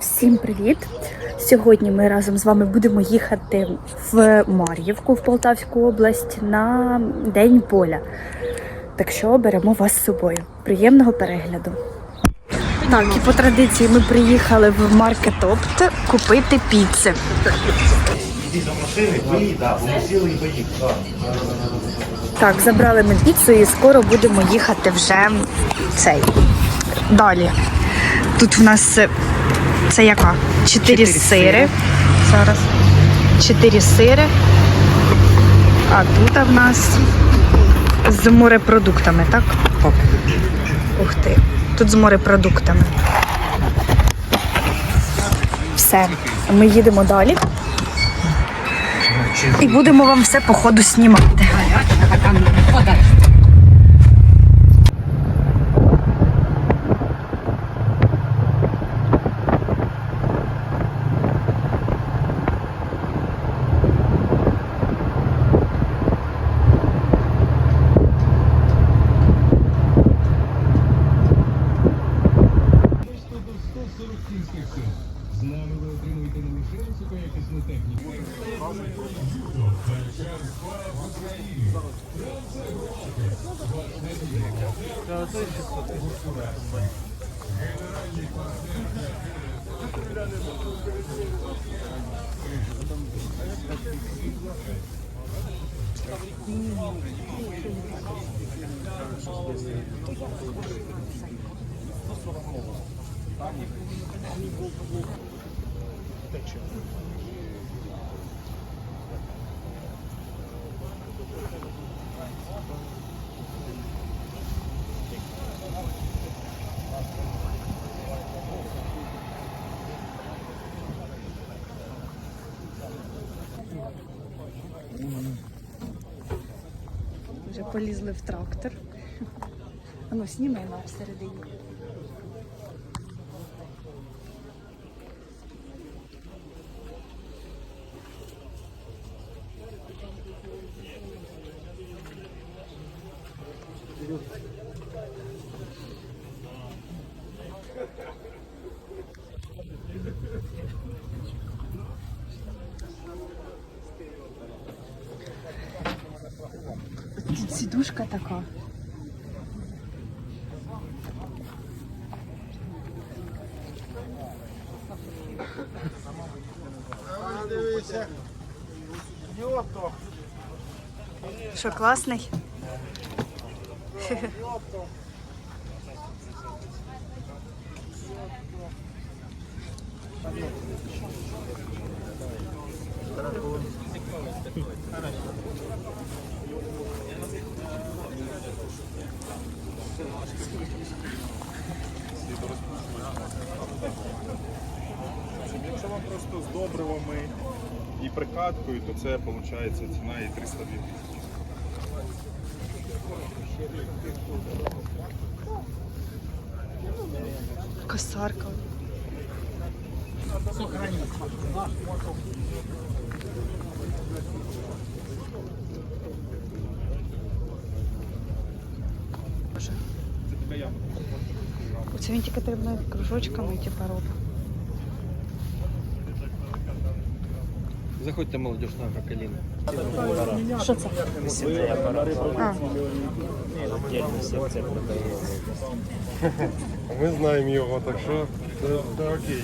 Всім привіт! Сьогодні ми разом з вами будемо їхати в Мар'ївку в Полтавську область на День поля. Так що беремо вас з собою. Приємного перегляду. Так, і по традиції ми приїхали в маркетопт купити піци. Так, забрали ми піцу і скоро будемо їхати вже цей. Далі. Тут в нас е, це яка? Чотири сири. Зараз. Чотири сири. А тут в нас з морепродуктами, так? Так. Ух ти. Тут з морепродуктами. Все. Ми їдемо далі. І будемо вам все по ходу знімати. Вже полізли в трактор. Ану, знімемо всередині. Тут сідушка така. Що, класний? Якщо вам просто з добривами і прикаткою, то це виходить ціна і 302 тисячі. Косарка. Боже. Це така яма. Оце він тільки треба кружочками типу робить. Заходьте, молодіж на Акаліну. Що це? А, Ми знаємо його, так що це, це окей.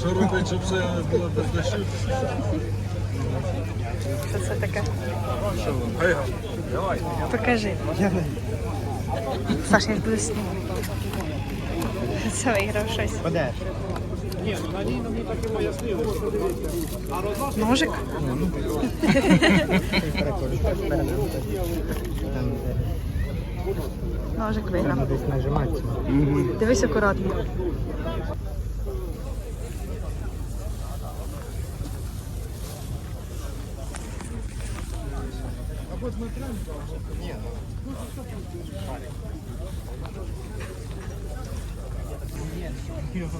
Що робить, щоб все було без дощу? Що це таке? Покажи. Саша, я буду знімати. Це виграв щось. Ножик? Ножик виграв. десь нажимати. Дивись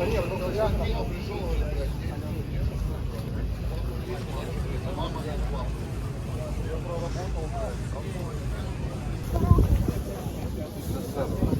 акуратно. Рядок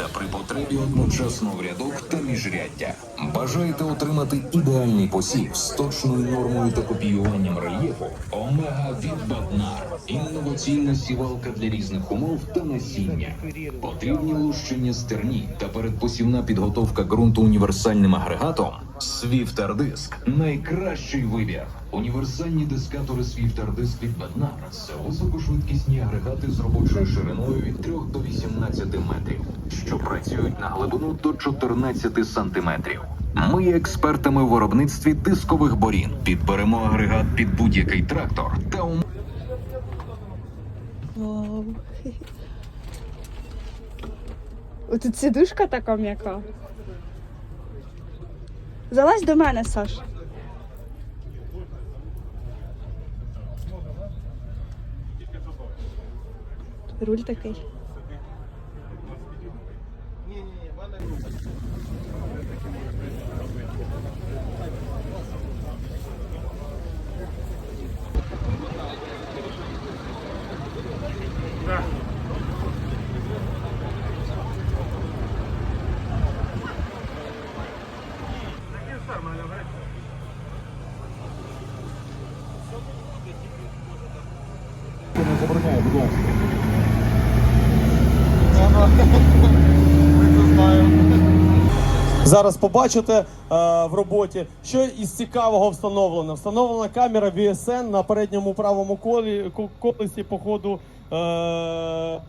та при потребі одночасно в рядок та міжряддя. Бажаєте отримати ідеальний посів з точною нормою та копіюванням рельєфу? Омега від Батнар. Інноваційна сівалка для різних умов та насіння. Потрібні лущення стерні та передпосівна підготовка ґрунту універсальним агрегатом. Свіфтардиск найкращий вибір. Універсальні дискатори Свіфтардиск від Батнар це високошвидкісні агрегати з робочою шириною від 3 до 18 метрів, що працюють на глибину до 14 сантиметрів. Ми є експертами в виробництві дискових борін. Підберемо агрегат під будь-який трактор та ум... Тут сидушка така м'яка. Залазь до мене, Саш. Руль такий. Не забороняє, будь ласка. Зараз побачите е, в роботі, що із цікавого встановлено. Встановлена камера VSN на передньому правому колі, колесі по ходу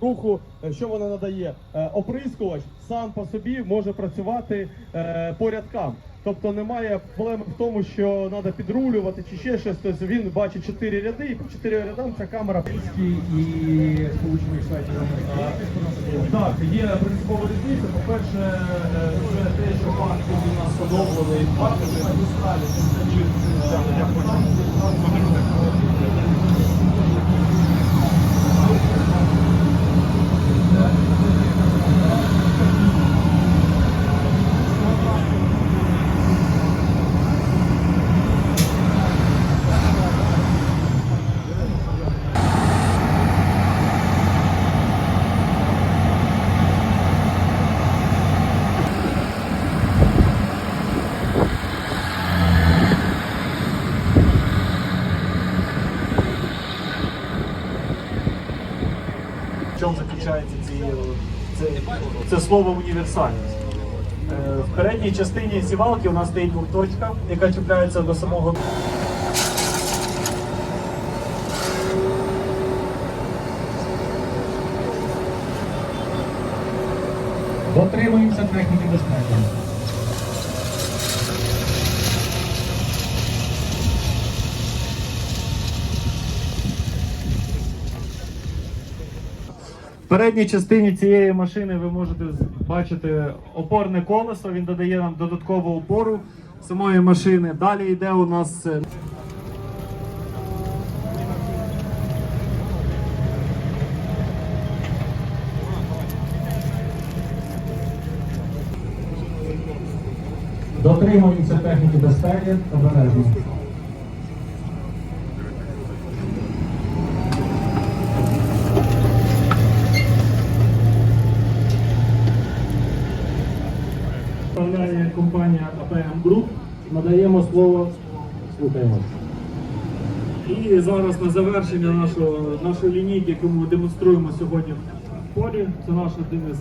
руху. Е, Що вона надає? Е, оприскувач сам по собі може працювати е, по рядкам. Тобто немає проблеми в тому, що треба підрулювати чи ще щось. Тобто він бачить чотири ряди, і по чотири рядам ця камера і Сполучених Штатів Так, є принципова різниця. По-перше, е, вже те, що банки у нас подобали, банки вже магістралі, це, це слово універсальність? Е, В передній частині сівалки у нас стоїть двохточка, яка чіпляється до самого. Дотримуємося техніки безпеки. Передній частині цієї машини ви можете бачити опорне колесо. Він додає нам додаткову опору самої машини. Далі йде у нас. е, Дотримуємося техніки безпеки обережно. Надаємо слово. Слухаємо. І зараз на завершення нашого, нашої лінійки, яку ми демонструємо сьогодні в полі, це наш один із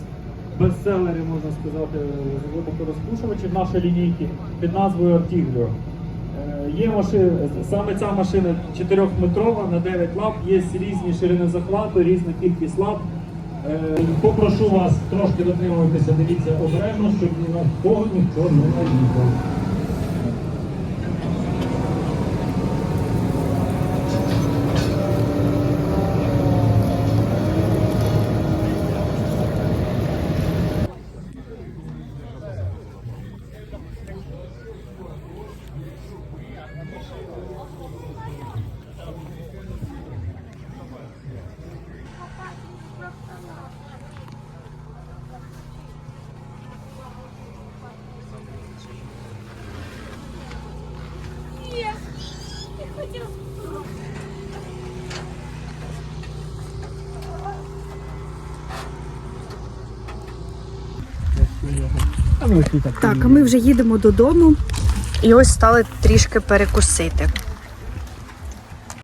бестселерів, можна сказати, глибокорозпушувачів нашої лінійки під назвою Artiglio. Е, Є машина, саме ця машина 4-метрова на 9 лап, є різні ширини захвату, різна кількість лап. Е, Попрошу вас трошки дотримуватися, дивіться обережно, щоб ні на кого ніхто не наїхав. Так, а ми вже їдемо додому і ось стали трішки перекусити.